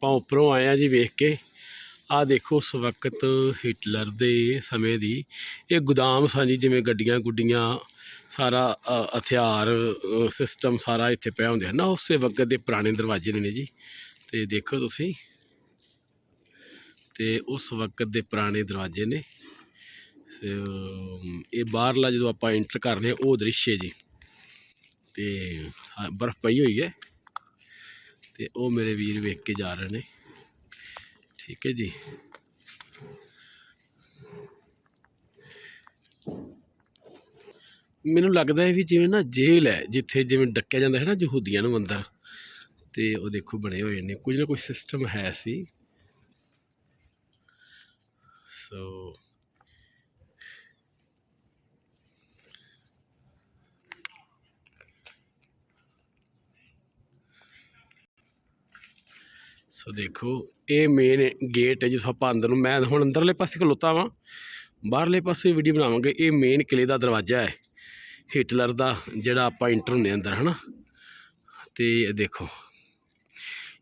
ਆਪਾਂ ਉੱਪਰੋਂ ਆਏ ਆ ਜੀ ਵੇਖ ਕੇ। ਆ ਦੇਖੋ ਉਸ ਵਕਤ ਹਿਟਲਰ ਦੇ ਸਮੇਂ ਦੀ। ਇਹ ਗੋਦਾਮ ਸਾਂ ਜੀ ਜਿਵੇਂ ਗੱਡੀਆਂ ਗੁੱਡੀਆਂ ਸਾਰਾ ਹਥਿਆਰ ਸਿਸਟਮ ਸਾਰਾ ਇੱਥੇ ਪਿਆ ਹੁੰਦੇ ਹਨ ਨਾ ਉਸੇ ਵਕਤ ਦੇ ਪੁਰਾਣੇ ਦਰਵਾਜ਼ੇ ਨੇ ਜੀ। ਤੇ ਦੇਖੋ ਤੁਸੀਂ। ਤੇ ਉਸ ਵਕਤ ਦੇ ਪੁਰਾਣੇ ਦਰਵਾਜ਼ੇ ਨੇ। ਇਹ ਬਾਹਰਲਾ ਜਦੋਂ ਆਪਾਂ ਐਂਟਰ ਕਰਨੇ ਹਾਂ, ਉਹ ਦ੍ਰਿਸ਼ ਹੈ ਜੀ। ਤੇ ਬਰਫ਼ ਪਈ ਹੋਈ ਹੈ। ਤੇ ਉਹ ਮੇਰੇ ਵੀਰ ਵੇਖ ਕੇ ਜਾ ਰਹੇ ਨੇ। ਠੀਕ ਹੈ ਜੀ। ਮੈਨੂੰ ਲੱਗਦਾ ਹੈ ਵੀ ਜਿਵੇਂ ਨਾ ਜੇਲ੍ਹ ਹੈ, ਜਿੱਥੇ ਜਿਵੇਂ ਡੱਕਿਆ ਜਾਂਦਾ ਹੈ ਨਾ ਯਹੂਦੀਆਂ ਨੂੰ ਅੰਦਰ, ਤੇ ਉਹ ਦੇਖੋ ਬਣੇ ਹੋਏ ਨੇ। ਕੁਝ ਨਾ ਕੁਝ ਸਿਸਟਮ ਹੈ ਸੀ। ਸੋ ਸੋ ਦੇਖੋ, ਇਹ ਮੇਨ ਗੇਟ ਹੈ ਜਿਸ ਆਪਾਂ ਅੰਦਰ ਨੂੰ, ਮੈਂ ਹੁਣ ਅੰਦਰਲੇ ਪਾਸੇ ਖਲੋਤਾ ਵਾਂ। ਬਾਹਰਲੇ ਪਾਸੇ ਵੀਡੀਓ ਬਣਾਵਾਂਗੇ। ਇਹ ਮੇਨ ਕਿਲੇ ਦਾ ਦਰਵਾਜ਼ਾ ਹੈ। ਹਿਟਲਰ ਦਾ ਜਿਹੜਾ ਆਪਾਂ ਇੰਟਰ ਹੁੰਦੇ ਅੰਦਰ, ਹਨਾ? ਤੇ ਇਹ ਦੇਖੋ,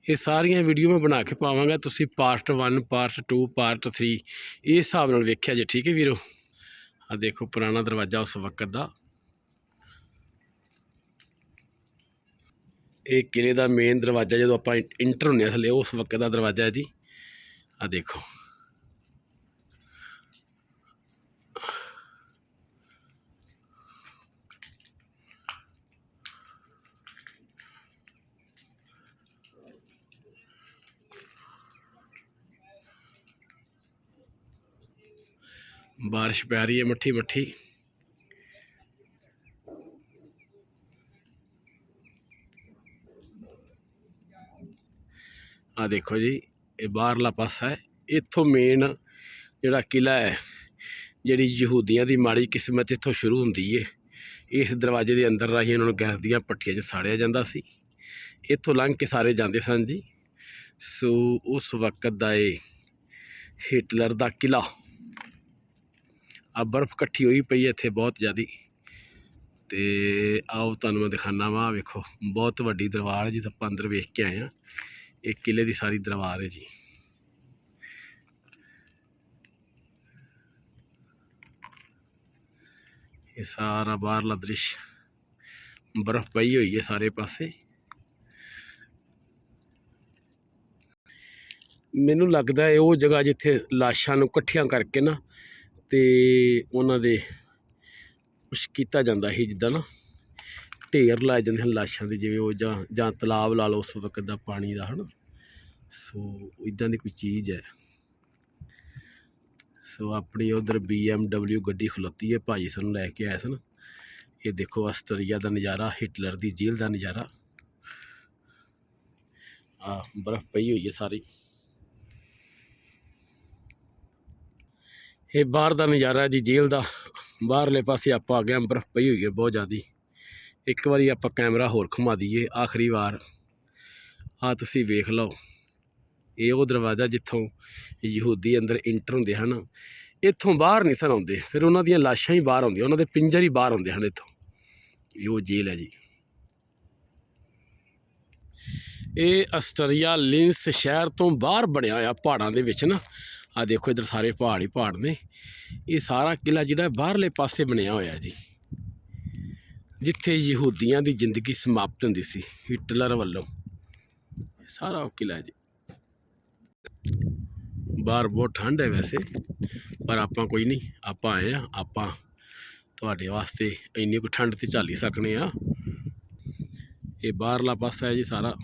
ਇਹ ਸਾਰੀਆਂ ਵੀਡੀਓ ਮੈਂ ਬਣਾ ਕੇ ਪਾਵਾਂਗਾ। ਤੁਸੀਂ ਪਾਰਟ 1 ਪਾਰਟ 2 ਪਾਰਟ 3 ਇਹ ਹਿਸਾਬ ਨਾਲ ਵੇਖਿਆ ਜੇ, ਠੀਕ ਹੈ ਵੀਰੋ? ਆ ਦੇਖੋ, ਪੁਰਾਣਾ ਦਰਵਾਜ਼ਾ ਉਸ ਵਕਤ ਦਾ। ਇਹ ਕਿਲੇ ਦਾ ਮੇਨ ਦਰਵਾਜ਼ਾ ਜਦੋਂ ਆਪਾਂ ਇੰਟਰ ਹੁੰਦੇ ਹਾਂ ਥੱਲੇ, ਉਸ ਵਕਤ ਦਾ ਦਰਵਾਜ਼ਾ ਹੈ ਜੀ। ਆ ਦੇਖੋ। ਬਾਰਿਸ਼ ਪੈ ਰਹੀ ਹੈ ਮੱਠੀ ਮੱਠੀ ਆ ਦੇਖੋ ਜੀ, ਇਹ ਬਾਹਰਲਾ ਪਾਸਾ ਹੈ। ਇੱਥੋਂ ਮੇਨ ਜਿਹੜਾ ਕਿਲਾ ਹੈ, ਜਿਹੜੀ ਯਹੂਦੀਆਂ ਦੀ ਮਾੜੀ ਕਿਸਮਤ ਇੱਥੋਂ ਸ਼ੁਰੂ ਹੁੰਦੀ ਏ। ਇਸ ਦਰਵਾਜ਼ੇ ਦੇ ਅੰਦਰ ਰਾਹੀਂ ਉਹਨਾਂ ਨੂੰ ਗੈਸ ਦੀਆਂ ਪੱਟੀਆਂ 'ਚ ਸਾੜਿਆ ਜਾਂਦਾ ਸੀ। ਇੱਥੋਂ ਲੰਘ ਕੇ ਸਾਰੇ ਜਾਂਦੇ ਸਨ ਜੀ। ਸੋ ਉਸ ਵਕਤ ਦਾ ਇਹ ਹਿਟਲਰ ਦਾ ਕਿਲਾ ਆ ਬਰਫ਼ ਇਕੱਠੀ ਹੋਈ ਪਈ ਹੈ ਇੱਥੇ ਬਹੁਤ ਜ਼ਿਆਦੀ। ਤੇ ਆਓ ਤੁਹਾਨੂੰ ਮੈਂ ਦਿਖਾਣਾ ਵਾ ਵੇਖੋ, ਬਹੁਤ ਵੱਡੀ ਦਰਬਾਰ ਹੈ ਜਿਸ ਆਪਾਂ ਅੰਦਰ ਵੇਖ ਕੇ ਆਏ ਆ ਇਹ ਕਿਲੇ ਦੀ ਸਾਰੀ ਦਰਬਾਰ ਹੈ ਜੀ। ਇਹ ਸਾਰਾ ਬਾਹਰਲਾ ਦ੍ਰਿਸ਼ ਬਰਫ਼ ਪਈ ਹੋਈ ਹੈ ਸਾਰੇ ਪਾਸੇ। ਮੈਨੂੰ ਲੱਗਦਾ ਹੈ ਉਹ ਜਗ੍ਹਾ ਜਿੱਥੇ ਲਾਸ਼ਾਂ ਨੂੰ ਇਕੱਠੀਆਂ ਕਰਕੇ ਨਾ ਤੇ ਉਹਨਾਂ ਦੇ ਕੁਛ ਕੀਤਾ ਜਾਂਦਾ ਸੀ ਜਿੱਦਾਂ ਨਾ ਢੇਰ ਲਾਏ ਜਾਂਦੇ ਹਨ ਲਾਸ਼ਾਂ ਦੇ, ਜਿਵੇਂ ਉਹ ਜਾਂ ਜਾਂ ਤਲਾਬ ਲਾ ਲਓ ਉਸ ਵਕਤ ਦਾ ਪਾਣੀ ਦਾ, ਹਨਾ। ਸੋ ਇਦਾਂ ਦੀ ਕੋਈ ਚੀਜ਼ ਹੈ। ਸੋ ਆਪਣੀ ਉਧਰ BMW ਗੱਡੀ ਖਲੋਤੀ ਹੈ ਭਾਜੀ ਸਾਨੂੰ ਲੈ ਕੇ ਆਏ ਸਨ ਇਹ ਦੇਖੋ ਆਸਟਰੀਆ ਦਾ ਨਜ਼ਾਰਾ, ਹਿਟਲਰ ਦੀ ਜੇਲ੍ਹ ਦਾ ਨਜ਼ਾਰਾ। ਆ, ਬਰਫ਼ ਪਈ ਹੋਈ ਹੈ ਸਾਰੀ। ਇਹ ਬਾਹਰ ਦਾ ਨਜ਼ਾਰਾ ਜੀ, ਜੇਲ੍ਹ ਦਾ। ਬਾਹਰਲੇ ਪਾਸੇ ਆਪਾਂ ਆ ਗਏ ਬਰਫ਼ ਪਈ ਹੋਈ ਹੈ ਬਹੁਤ ਜ਼ਿਆਦੀ। ਇੱਕ ਵਾਰੀ ਆਪਾਂ ਕੈਮਰਾ ਹੋਰ ਘੁਮਾ ਦਈਏ, ਆਖਰੀ ਵਾਰ। ਆ ਤੁਸੀਂ ਵੇਖ ਲਓ। ਇਹ ਉਹ ਦਰਵਾਜ਼ਾ ਜਿੱਥੋਂ ਯਹੂਦੀ ਅੰਦਰ ਇੰਟਰ ਹੁੰਦੇ ਹਨ। ਇੱਥੋਂ ਬਾਹਰ ਨਹੀਂ ਸਨ ਆਉਂਦੇ। ਫਿਰ ਉਹਨਾਂ ਦੀਆਂ ਲਾਸ਼ਾਂ ਹੀ ਬਾਹਰ ਆਉਂਦੀਆਂ। ਉਹਨਾਂ ਦੇ ਪਿੰਜਰ ਹੀ ਬਾਹਰ ਆਉਂਦੇ ਹਨ ਇੱਥੋਂ। ਇਹ ਉਹ ਜੇਲ੍ਹ ਹੈ ਜੀ। ਇਹ ਆਸਟਰੀਆ ਲਿੰਸ ਸ਼ਹਿਰ ਤੋਂ ਬਾਹਰ ਬਣਿਆ ਹੋਇਆ ਪਹਾੜਾਂ ਦੇ ਵਿੱਚ ਨਾ। ਆ ਦੇਖੋ ਇਧਰ ਸਾਰੇ ਪਹਾੜ ਹੀ ਪਹਾੜ ਨੇ। ਇਹ ਸਾਰਾ ਕਿਲਾ ਜਿਹੜਾ ਬਾਹਰਲੇ ਪਾਸੇ ਬਣਿਆ ਹੋਇਆ ਜੀ। ਜਿੱਥੇ ਯਹੂਦੀਆਂ ਦੀ ਜ਼ਿੰਦਗੀ ਸਮਾਪਤ ਹੁੰਦੀ ਸੀ, ਹਿਟਲਰ ਵੱਲੋਂ। ਸਾਰਾ ਉਹ ਕਿਲਾ ਜੀ। ਬਾਹਰ ਬਹੁਤ ਠੰਡ ਹੈ ਵੈਸੇ, ਪਰ ਆਪਾਂ ਕੋਈ ਨਹੀਂ, ਆਪਾਂ ਆਏ ਆ ਆਪਾਂ ਤੁਹਾਡੇ ਵਾਸਤੇ ਇੰਨੀ ਕੁ ਠੰਡ ਤੇ ਝੱਲ ਹੀ। ਸਕਨੇ ਆ ਇਹ ਬਾਹਰਲਾ ਪਾਸਾ ਹੈ ਜੀ ਸਾਰਾ।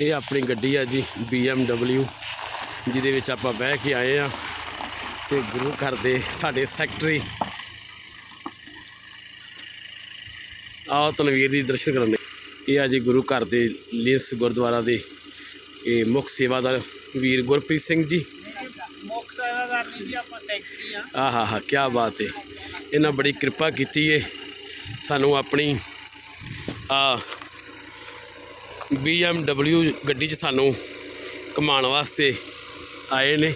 ਇਹ ਆਪਣੀ ਗੱਡੀ ਆ ਜੀ BMW ਜਿਹਦੇ ਵਿੱਚ ਆਪਾਂ ਬਹਿ ਕੇ ਆਏ ਆ ਤੇ ਗੁਰੂ ਘਰ ਦੇ ਸਾਡੇ ਸੈਕਟਰੀ ਆਓ ਤਨਵੀਰ ਦੀ ਦਰਸ਼ਨ ਕਰਨ ਇਹ ਆ ਜੀ ਗੁਰੂ ਘਰ ਦੇ ਲਿੰਸ ਗੁਰਦੁਆਰਾ ਦੇ ਇਹ ਮੁੱਖ ਸੇਵਾਦਾਰ ਵੀਰ ਗੁਰਪ੍ਰੀਤ ਸਿੰਘ ਜੀ। ਮੁੱਖ ਸੇਵਾਦਾਰ ਨਹੀਂ ਜੀ ਆਪਾਂ ਸੈਕਟਰੀ ਆ ਆਹਾ ਹਾ ਕੀ ਬਾਤ ਹੈ ਇਹਨਾਂ ਬੜੀ ਕਿਰਪਾ ਕੀਤੀ ਹੈ ਸਾਨੂੰ ਆਪਣੀ ਆ BMW ਗੱਡੀ 'ਚ ਸਾਨੂੰ ਘੁਮਾਉਣ ਵਾਸਤੇ ਆਏ ਨੇ।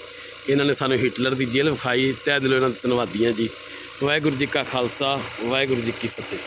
ਇਹਨਾਂ ਨੇ ਸਾਨੂੰ ਹਿਟਲਰ ਦੀ ਜੇਲ੍ਹ ਵਿਖਾਈ। ਤਹਿ ਦਿਲੋਂ ਇਹਨਾਂ ਦੇ ਧੰਨਵਾਦੀਆਂ ਜੀ। ਵਾਹਿਗੁਰੂ ਜੀ ਕਾ ਖਾਲਸਾ, ਵਾਹਿਗੁਰੂ ਜੀ ਕੀ ਫਤਿਹ।